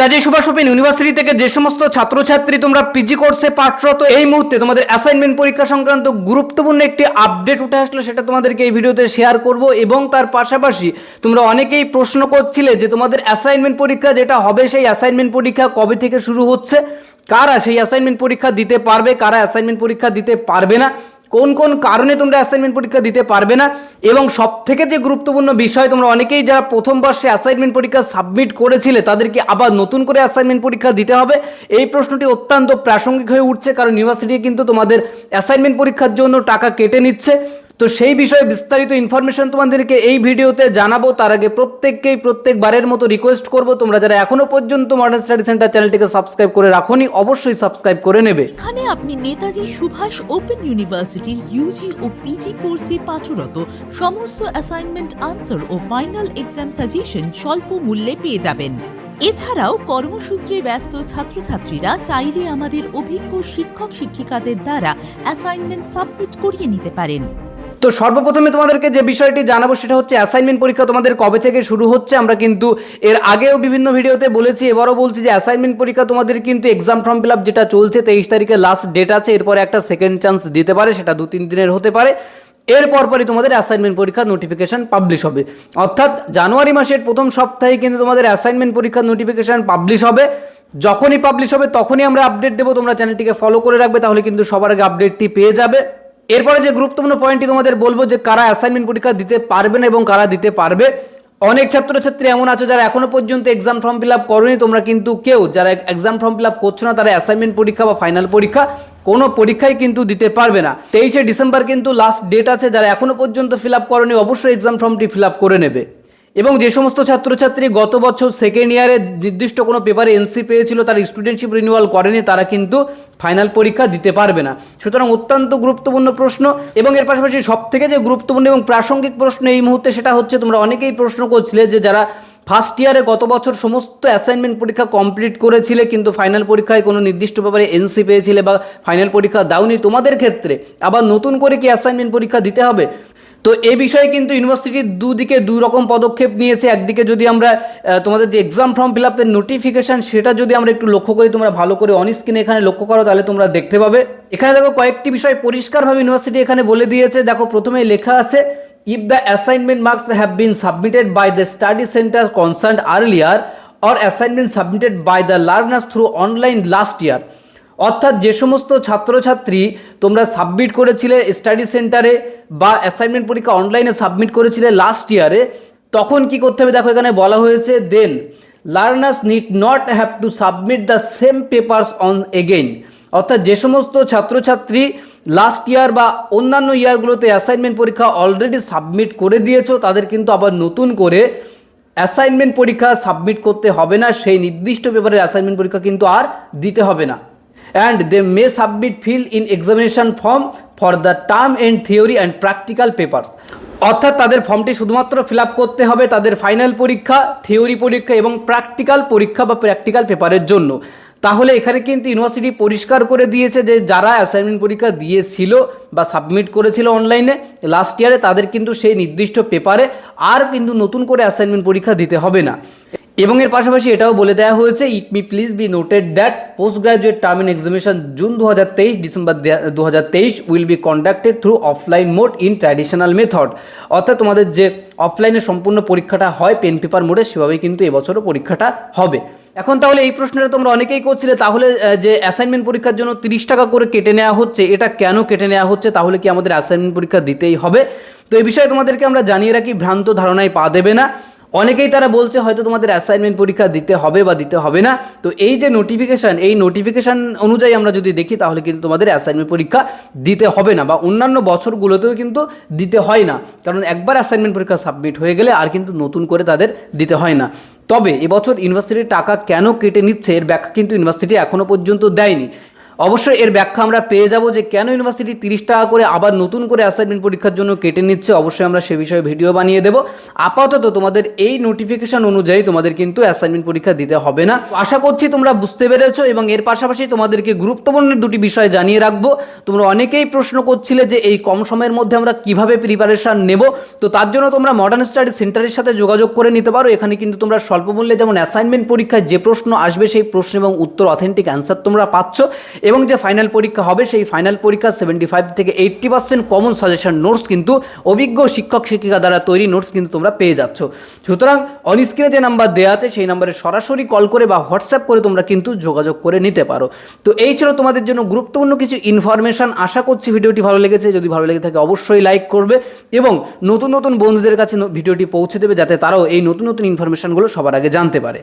কাজী Subhash open university থেকে যে সমস্ত ছাত্রছাত্রী তোমরা পিজি কোর্সে পাঠরত, এই মুহূর্তে তোমাদের অ্যাসাইনমেন্ট পরীক্ষা সংক্রান্ত গুরুত্বপূর্ণ একটি আপডেট উঠে আসলো, সেটা তোমাদেরকে এই ভিডিওতে শেয়ার করব এবং তার পাশাপাশি তোমরা অনেকেই প্রশ্ন করছিলে যে তোমাদের অ্যাসাইনমেন্ট পরীক্ষা যেটা হবে, সেই অ্যাসাইনমেন্ট পরীক্ষা কবে থেকে শুরু হচ্ছে? কারা সেই অ্যাসাইনমেন্ট পরীক্ষা দিতে পারবে, কারা অ্যাসাইনমেন্ট পরীক্ষা দিতে পারবে না? কোন কোন কারণে তোমরা অ্যাসাইনমেন্ট পরীক্ষা দিতে পারবে না? এবং সব থেকে যে গুরুত্বপূর্ণ বিষয়, তোমরা অনেকেই যারা প্রথম বর্ষে অ্যাসাইনমেন্ট পরীক্ষা সাবমিট করেছিলে, তাদেরকে আবার নতুন করে অ্যাসাইনমেন্ট পরীক্ষা দিতে হবে। এই প্রশ্নটি অত্যন্ত প্রাসঙ্গিক হয়ে উঠছে, কারণ ইউনিভার্সিটি কিন্তু তোমাদের অ্যাসাইনমেন্ট পরীক্ষার জন্য টাকা কেটে নিচ্ছে। তো সেই বিষয়ে বিস্তারিত ইনফরমেশন তোমাদেরকে এই ভিডিওতে জানাব। তার আগে প্রত্যেককেই প্রত্যেকবারের মতো রিকোয়েস্ট করব। তোমরা যারা এখনও পর্যন্ত মডার্ন স্টাডি সেন্টার চ্যানেলটিকে সাবস্ক্রাইব করে রাখোনি, অবশ্যই সাবস্ক্রাইব করে নেবে। এখানে আপনি নেতাজি সুভাষ ওপেন ইউনিভার্সিটির ইউজি ও পিজি কোর্সে পাঠরত। সমস্ত অ্যাসাইনমেন্ট আনসার ও ফাইনাল এক্সাম সাজেশন স্বল্প মূল্যে পেয়ে যাবেন। এছাড়াও কর্মসূত্রে ব্যস্ত ছাত্রছাত্রীরা চাইলে আমাদের অভিজ্ঞ শিক্ষক শিক্ষিকাদের দ্বারা অ্যাসাইনমেন্ট সাবমিট করিয়ে নিতে পারেন। তো সর্বপ্রথমে তোমাদেরকে যে বিষয়টি জানাব সেটা হচ্ছে অ্যাসাইনমেন্ট পরীক্ষা তোমাদের কবে থেকে শুরু হচ্ছে, আমরা কিন্তু এর আগেও বিভিন্ন ভিডিওতে বলেছি, এবারও বলছি যে অ্যাসাইনমেন্ট পরীক্ষা তোমাদের কিন্তু এক্সাম ফর্ম ফিল যেটা চলছে তেইশ তারিখে লাস্ট ডেট আছে, এরপরে একটা সেকেন্ড চান্স দিতে পারে, সেটা দু তিন দিনের হতে পারে। এর পরপরই তোমাদের অ্যাসাইনমেন্ট পরীক্ষার নোটিফিকেশান পাবলিশ হবে। অর্থাৎ জানুয়ারি মাসের প্রথম সপ্তাহে কিন্তু তোমাদের অ্যাসাইনমেন্ট পরীক্ষার নোটিফিকেশন পাবলিশ হবে। যখনই পাবলিশ হবে, তখনই আমরা আপডেট দেবো। তোমরা চ্যানেলটিকে ফলো করে রাখবে, তাহলে কিন্তু সবার আগে আপডেটটি পেয়ে যাবে। এরপরে যে গুরুত্বপূর্ণ পয়েন্টটি তোমাদের বলব যে কারা অ্যাসাইনমেন্ট পরীক্ষা দিতে পারবে না এবং কারা দিতে পারবে, অনেক ছাত্রছাত্রী এমন আছে যারা এখনও পর্যন্ত এক্সাম ফর্ম ফিল আপ করনি, তোমরা কিন্তু কেউ যারা এক্সাম ফর্ম ফিল আপ করছ না, তারা অ্যাসাইনমেন্ট পরীক্ষা বা ফাইনাল পরীক্ষা কোনো পরীক্ষাই কিন্তু দিতে পারবে না। তেইশে ডিসেম্বর কিন্তু লাস্ট ডেট আছে, যারা এখনও পর্যন্ত ফিল আপ করনি, অবশ্যই এক্সাম ফর্মটি ফিল আপ করে নেবে। এবং যে সমস্ত ছাত্রছাত্রী গত বছর সেকেন্ড ইয়ারে নির্দিষ্ট কোনো পেপারে এনসি পেয়েছিল, তার স্টুডেন্টশিপ রিনিউয়াল করেনি, তারা কিন্তু ফাইনাল পরীক্ষা দিতে পারবে না। সুতরাং অত্যন্ত গুরুত্বপূর্ণ প্রশ্ন এবং এর পাশাপাশি সব থেকে যে গুরুত্বপূর্ণ এবং প্রাসঙ্গিক প্রশ্ন এই মুহূর্তে সেটা হচ্ছে, তোমরা অনেকেই প্রশ্ন করছিলে যে যারা ফার্স্ট ইয়ারে গত বছর সমস্ত অ্যাসাইনমেন্ট পরীক্ষা কমপ্লিট করেছিলে, কিন্তু ফাইনাল পরীক্ষায় কোনো নির্দিষ্ট ব্যাপারে এনসি পেয়েছিলে বা ফাইনাল পরীক্ষা দাওনি, তোমাদের ক্ষেত্রে আবার নতুন করে কি অ্যাসাইনমেন্ট পরীক্ষা দিতে হবে? তো এ বিষয়ে কিন্তু ইউনিভার্সিটির দুদিকে দুই রকম পদক্ষেপ নিয়েছে। একদিকে যদি আমরা তোমাদের যে এক্সাম ফর্ম ফিল আপের নোটিফিকেশান সেটা যদি আমরা একটু লক্ষ্য করি, তোমরা ভালো করে অন স্ক্রিনে এখানে লক্ষ্য করো, তাহলে তোমরা দেখতে পাবে। এখানে দেখো কয়েকটি বিষয় পরিষ্কারভাবে ইউনিভার্সিটি এখানে বলে দিয়েছে। দেখো প্রথমে লেখা আছে if the assignment marks have been submitted by the study centre concern earlier or assignment submitted by the learners through online last year অর্থাৎ যে সমস্ত ছাত্রছাত্রী তোমরা সাবমিট করেছিলে স্টাডি সেন্টারে বা অ্যাসাইনমেন্ট পরীক্ষা অনলাইনে সাবমিট করেছিলে লাস্ট ইয়ারে তখন কি করতে হবে? দেখো এখানে বলা হয়েছে then learners need not have to submit the same papers on again অর্থাৎ যে সমস্ত ছাত্রছাত্রী লাস্ট ইয়ার বা অন্যান্য ইয়ারগুলোতে অ্যাসাইনমেন্ট পরীক্ষা অলরেডি সাবমিট করে দিয়েছ, তাদের কিন্তু আবার নতুন করে অ্যাসাইনমেন্ট পরীক্ষা সাবমিট করতে হবে না, সেই নির্দিষ্ট পেপারের অ্যাসাইনমেন্ট পরীক্ষা কিন্তু আর দিতে হবে না। And they may submit fill in examination form for the term end theory and practical papers অর্থাৎ তাদের ফর্মটি শুধুমাত্র ফিল করতে হবে তাদের ফাইনাল পরীক্ষা থিওরি পরীক্ষা এবং প্র্যাকটিক্যাল পরীক্ষা বা প্র্যাকটিক্যাল পেপারের জন্য। তাহলে এখানে কিন্তু ইউনিভার্সিটি পরিষ্কার করে দিয়েছে যে যারা অ্যাসাইনমেন্ট পরীক্ষা দিয়েছিল বা সাবমিট করেছিল অনলাইনে লাস্ট ইয়ারে তাদের কিন্তু সেই নির্দিষ্ট পেপারে আর কিন্তু নতুন করে অ্যাসাইনমেন্ট পরীক্ষা দিতে হবে না। এবং এর পাশাপাশি এটাও বলে দেওয়া হয়েছে it may please be noted that post graduate term end examination June দু হাজার তেইশ ডিসেম্বর দু হাজার তেইশ will be conducted through offline mode in traditional method অর্থাৎ তোমাদের যে অফলাইনে সম্পূর্ণ পরীক্ষাটা হয় পেন পেপার মোডে সেভাবেই কিন্তু এবছরও পরীক্ষাটা হবে। এখন তাহলে এই প্রশ্নটা তোমরা অনেকেই করছিলে, তাহলে যে অ্যাসাইনমেন্ট পরীক্ষার জন্য তিরিশ টাকা করে কেটে নেওয়া হচ্ছে, এটা কেন কেটে নেওয়া হচ্ছে, তাহলে কি আমাদের অ্যাসাইনমেন্ট পরীক্ষা দিতেই হবে? তো এই বিষয়ে তোমাদেরকে আমরা জানিয়ে রাখি, ভ্রান্ত ধারণায় পা দেবে না। অনেকেই তারা বলছে হয়তো তোমাদের অ্যাসাইনমেন্ট পরীক্ষা দিতে হবে বা দিতে হবে না। তো এই যে নোটিফিকেশান এই নোটিফিকেশান অনুযায়ী আমরা যদি দেখি, তাহলে কিন্তু তোমাদের অ্যাসাইনমেন্ট পরীক্ষা দিতে হবে না বা অন্যান্য বছরগুলোতেও কিন্তু দিতে হয় না। কারণ একবার অ্যাসাইনমেন্ট পরীক্ষা সাবমিট হয়ে গেলে আর কিন্তু নতুন করে তাদের দিতে হয় না। তবে এবছর ইউনিভার্সিটির টাকা কেন কেটে নিচ্ছে, এর ব্যাখ্যা কিন্তু ইউনিভার্সিটি এখনও পর্যন্ত দেয়নি। অবশ্যই এর ব্যাখ্যা আমরা পেয়ে যাব যে কেন ইউনিভার্সিটি তিরিশ টাকা করে আবার নতুন করে অ্যাসাইনমেন্ট পরীক্ষার জন্য কেটে নিচ্ছে, অবশ্যই আমরা সে বিষয়ে ভিডিও বানিয়ে দেবো। আপাতত তোমাদের এই নোটিফিকেশন অনুযায়ী তোমাদের কিন্তু অ্যাসাইনমেন্ট পরীক্ষা দিতে হবে না। আশা করছি তোমরা বুঝতে পেরেছ এবং এর পাশাপাশি তোমাদেরকে গুরুত্বপূর্ণ দুটি বিষয় জানিয়ে রাখব। তোমরা অনেকেই প্রশ্ন করছিলে যে এই কম সময়ের মধ্যে আমরা কীভাবে প্রিপারেশন নেব? তো তার জন্য তোমরা মডার্ন স্টাডি সেন্টারের সাথে যোগাযোগ করে নিতে পারো। এখানে কিন্তু তোমরা স্বল্প মূল্যে যেমন অ্যাসাইনমেন্ট পরীক্ষায় যে প্রশ্ন আসবে সেই প্রশ্ন এবং উত্তর অথেন্টিক অ্যান্সার তোমরা পাচ্ছ। এবং যে ফাইনাল পরীক্ষা হবে, সেই ফাইনাল পরীক্ষা সেভেন্টি ফাইভ থেকে eighty percent common suggestion notes কিন্তু অভিজ্ঞ শিক্ষক, শিক্ষিকা দ্বারা তৈরি নোটস কিন্তু তোমরা পেয়ে যাচ্ছ। সুতরাং অনস্ক্রিনে যে নাম্বার দেওয়া আছে, সেই নাম্বারে সরাসরি কল করে বা হোয়াটসঅ্যাপ করে তোমরা কিন্তু যোগাযোগ করে নিতে পারো। তো এই ছিল তোমাদের জন্য গুরুত্বপূর্ণ কিছু ইনফরমেশন আশা করছি ভিডিওটি ভালো লেগেছে। যদি ভালো লেগে থাকে, অবশ্যই লাইক করবে এবং নতুন নতুন বন্ধুদের কাছে ভিডিওটি পৌঁছে দেবে যাতে তারাও এই নতুন নতুন ইনফরমেশনগুলো সবার আগে জানতে পারে।